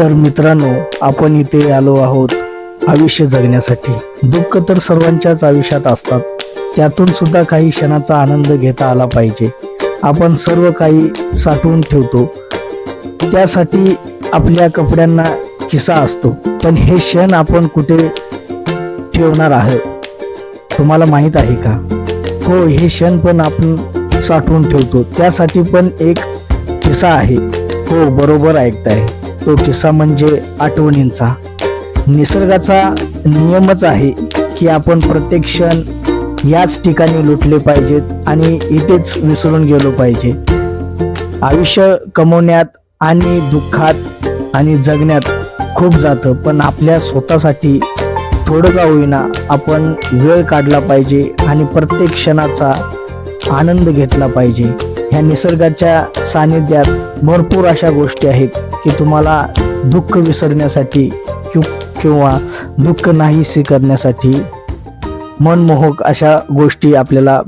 तर मित्रांनो आपण इथे आलो आहोत आयुष्य जगण्यासाठी. दुःख तर सर्वांच्याच आयुष्यात असतात. त्यातून सुद्धा काही क्षणाचा आनंद घेता आला पाहिजे. आपण सर्व काही साठवून ठेवतो. त्यासाठी आपल्या कपड्यांना किस्सा असतो. पण हे क्षण आपण कुठे ठेवणार आहोत तुम्हाला माहीत आहे का? हो हे क्षण पण आपण साठवून ठेवतो. त्यासाठी पण एक किस्सा आहे. हो बरोबर ऐकताय. तो किस्सा म्हणजे आठवणींचा. निसर्गाचा नियमच आहे की आपण प्रत्येक क्षण याच ठिकाणी लुटले पाहिजेत आणि इथेच विसरून गेलो पाहिजे. आयुष्य कमवण्यात आणि दुःखात आणि जगण्यात खूप जातं पण आपल्या स्वतःसाठी थोडं का होईना आपण वेळ काढला पाहिजे आणि प्रत्येक क्षणाचा आनंद घेतला पाहिजे. ह्या निसर्गाच्या सानिध्यात भरपूर अशा गोष्टी आहेत की तुम्हाला दुःख विसरण्यासाठी किंवा दुःख नाहीसे करण्यासाठी मनमोहक अशा गोष्टी आपल्याला